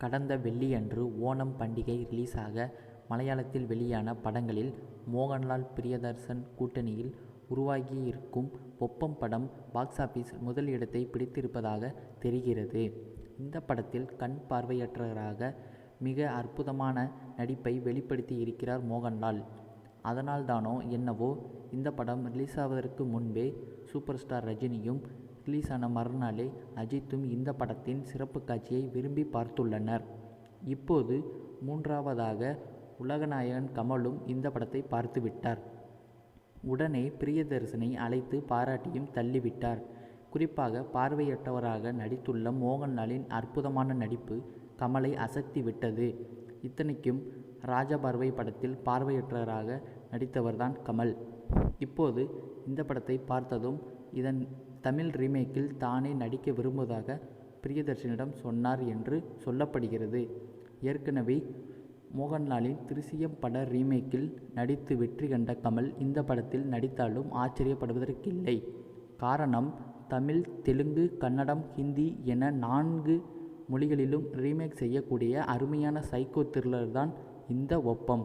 கடந்த வெள்ளியன்று ஓணம் பண்டிகை ரிலீஸாக மலையாளத்தில் வெளியான படங்களில் மோகன்லால் பிரியதர்சன் கூட்டணியில் உருவாகியிருக்கும் பொப்பம் படம் பாக்ஸ் ஆஃபீஸ் முதல் இடத்தை பிடித்திருப்பதாக தெரிகிறது. இந்த படத்தில் கண் பார்வையற்றவராக மிக அற்புதமான நடிப்பை வெளிப்படுத்தி இருக்கிறார் மோகன்லால். அதனால்தானோ என்னவோ இந்த படம் ரிலீஸ் ஆவதற்கு முன்பே சூப்பர் ஸ்டார் ரஜினியும் ரிலீஸான மறுநாளே அஜித்தும் இந்த படத்தின் சிறப்பு காட்சியை விரும்பி பார்த்துள்ளனர். இப்போது மூன்றாவதாக உலகநாயகன் கமலும் இந்த படத்தை பார்த்துவிட்டார் உடனே பிரியதர்சனை அழைத்து பாராட்டியும் தள்ளிவிட்டார். குறிப்பாக பார்வையற்றவராக நடித்துள்ள மோகன்லாலின் அற்புதமான நடிப்பு கமலை அசத்தி விட்டது. இத்தனைக்கும் ராஜபார்வை படத்தில் பார்வையற்றவராக நடித்தவர்தான் கமல். இப்போது இந்த படத்தை பார்த்ததும் இதன் தமிழ் ரீமேக்கில் தானே நடிக்க விரும்புவதாக பிரியதர்ஷனிடம் சொன்னார் என்று சொல்லப்படுகிறது. ஏற்கனவே மோகன்லாலின் திருசியம் பட ரீமேக்கில் நடித்து வெற்றி கண்ட கமல் இந்த படத்தில் நடித்தாலும் ஆச்சரியப்படுவதற்கில்லை. காரணம் தமிழ் தெலுங்கு கன்னடம் ஹிந்தி என நான்கு மொழிகளிலும் ரீமேக் செய்யக்கூடிய அருமையான சைக்கோ த்ரில்லர் தான் இந்த ஒப்பம்.